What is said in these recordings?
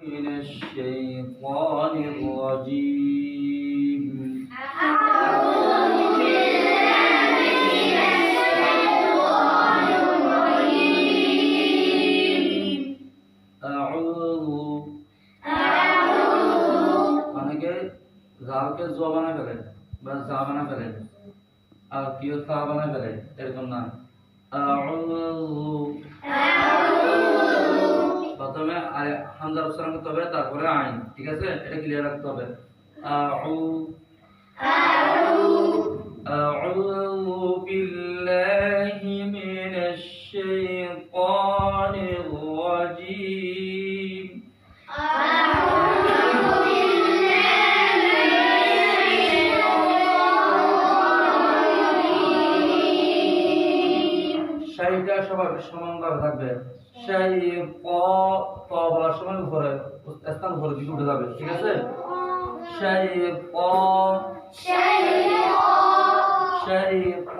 من الشيطان الرجيم أعوذ অনেকে জালকে জ বানায় ফেলে বা জা বানায় ফেলে আর কেউ তা বানায় ফেলে এরকম না আউযু হামজা উচ্চারণ করতে হবে তারপরে আইন ঠিক আছে এটা ক্লিয়ার রাখতে হবে আউ أعوذ بالله من الشيطان الرجيم শাইটা সবার সমানভাবে থাকবে শাই ক ত বলার সময় উপরে স্থান উপরে দিকে উঠে যাবে ঠিক আছে শাই ক শাই ক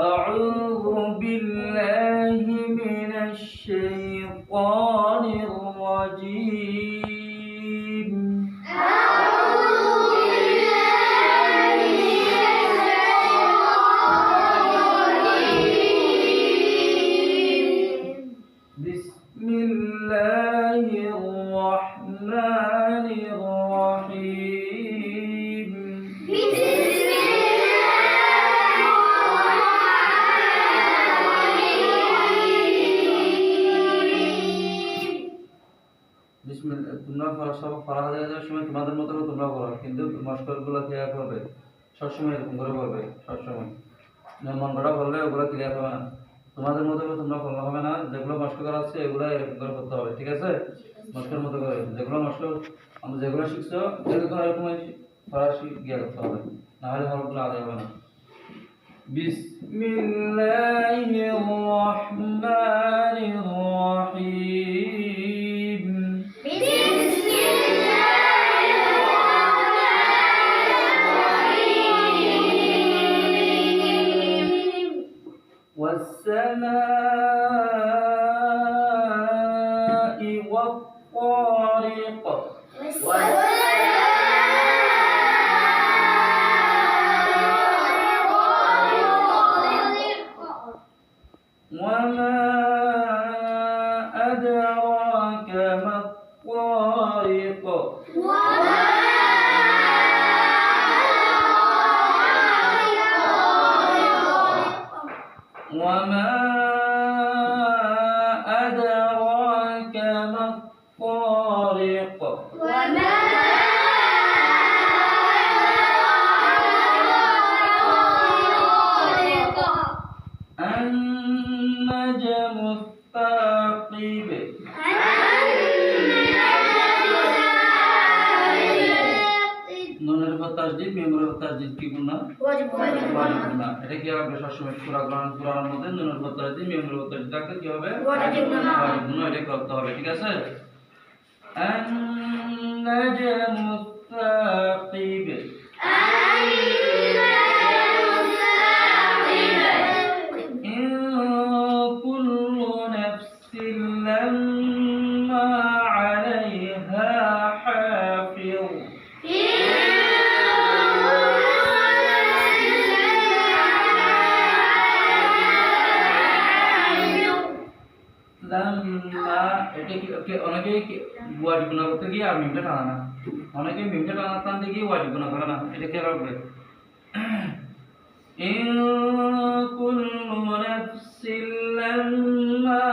أعوذ بالله من الشيطان الرحمن الرحيم বিসমিল্লাহ তোমরা ফরা- সব ফরাহ দেওয়ার সময় তোমাদের মতো করে তোমরা করো কিন্তু মস্করগুলো ক্লিয়ার করবে সবসময় এরকম করে করবে সবসময় না মন করা করলে ওগুলো ক্লিয়ার হবে না তোমাদের মতো করে তোমরা করলে হবে আছে এগুলো এরকম করে করতে হবে ঠিক আছে মস্কর মতো করে যেগুলো মস্ক আমরা যেগুলো শিখছো যেগুলো এরকম ফরাসি গিয়ে করতে হবে নাহলে হরফগুলো আদায় হবে না بسم الله الرحمن الرحيم والسماء والطارق وما أدراك ما الطارق وما أدراك الثاقب নুনের উপর তাসদিদ মেমরের উপর তাসদিদ কি গুণা ওয়াজিব গুণা এটা কি হবে সবসময় সূরা কোরআন কোরআনের মধ্যে নুনের উপর তাসদিদ মেমরের উপর তাসদিদ থাকলে কি হবে ওয়াজিব গুণা। ওয়াজিব গুণা এটা করতে হবে ঠিক আছে النجم الثاقب إن অনেকে কি- ওয়াজিব গুণা করতে গিয়ে আর মিমটা টানা না অনেকে মিমটা টানা টানতে গিয়ে ওয়াজিব গুণা করে না এটা কে রাখবে إن كل نفس لما